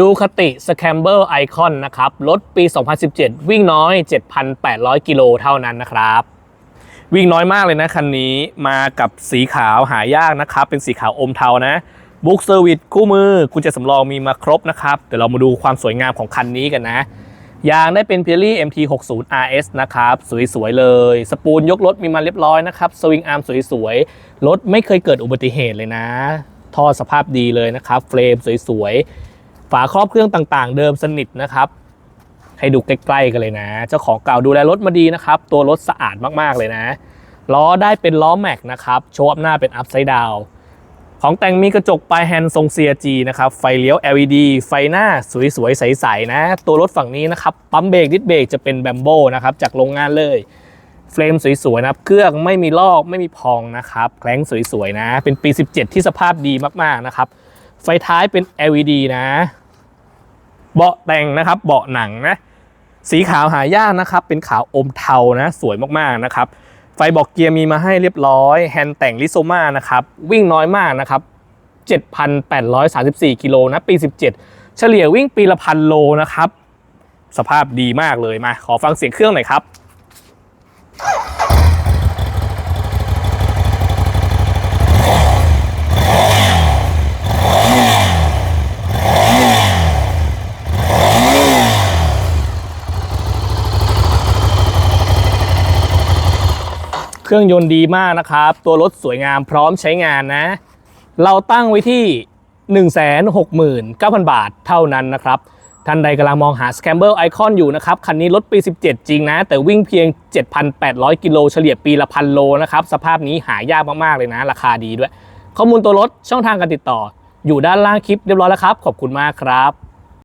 ดูคติ Scramble Icon นะครับ รถปี 2017 วิ่งน้อย 7,800 กิโลเท่านั้นนะครับ วิ่งน้อยมากเลยนะคันนี้มากับสีขาวหายากนะครับ เป็นสีขาวอมเทานะบุ๊กเซอร์วิสคู่มือกุญแจสำรองมีมาครบนะครับ เดี๋ยวเรามาดูความสวยงามของคันนี้กันนะ ยางได้เป็น Pirelli MT60 RS นะครับ สวยๆเลย สปูลยกรถมีมาเรียบร้อยนะครับ สวิงอาร์มสวยๆ รถไม่เคยเกิดอุบัติเหตุเลยนะ ท่อสภาพดีเลยนะครับ เฟรมสวยๆ ฝาครอบเครื่องต่างๆ เดิมสนิทนะครับ ให้ดูใกล้ๆกันเลยนะ เจ้าของเก่าดูแลรถมาดีนะครับ ตัวรถสะอาดมากๆเลยนะ ล้อได้เป็นล้อแม็กนะครับ โชว์อัพหน้าเป็นอัพไซด์ดาวของแต่งมีกระจกปลายแฮนด์ทรง CRG นะครับ ไฟเลี้ยว LED ไฟหน้าสวยๆ ใสๆนะ ตัวรถฝั่งนี้นะครับ ปั๊มเบรกดิสเบรกจะเป็นแบมโบนะครับ จากโรงงานเลย เฟรมสวยๆนะครับ เครื่องไม่มีลอกไม่มีพองนะครับ แคล้งสวยๆ นะ เป็นปี 17 ที่สภาพดีมากๆ นะครับ ไฟท้ายเป็น LED นะ เบาะแต่งนะครับ เบาะหนังนะ สีขาวหายากนะครับ เป็นขาวอมเทานะ สวยมากๆนะครับ ไฟบอกเกียร์มีมาให้เรียบร้อย แฮนด์แต่งลิโซมานะครับ วิ่งน้อยมากนะครับ 7,834 กิโลนะ ปี 17 เฉลี่ยวิ่งปีละพันโลนะครับ สภาพดีมากเลยมา ขอฟังเสียงเครื่องหน่อยครับ เครื่องยนต์ดีมากนะครับ ตัวรถสวยงามพร้อมใช้งานนะ เราตั้งไว้ที่ 169,000 บาทเท่านั้นนะครับ ท่านใดกำลังมองหา s c a m b l e Icon อยู่นะครับ คันนี้รถปี 17 จริงนะ แต่วิ่งเพียง 7,800 กิโลเฉลี่ยปีละพันโลนะครับ สภาพนี้หายากมากๆเลยนะ ราคาดีด้วย ข้อมูลตัวรถช่องทางการติดต่อ อยู่ด้านล่างคลิปเรียบร้อยแล้วครับ ขอบคุณมากครับ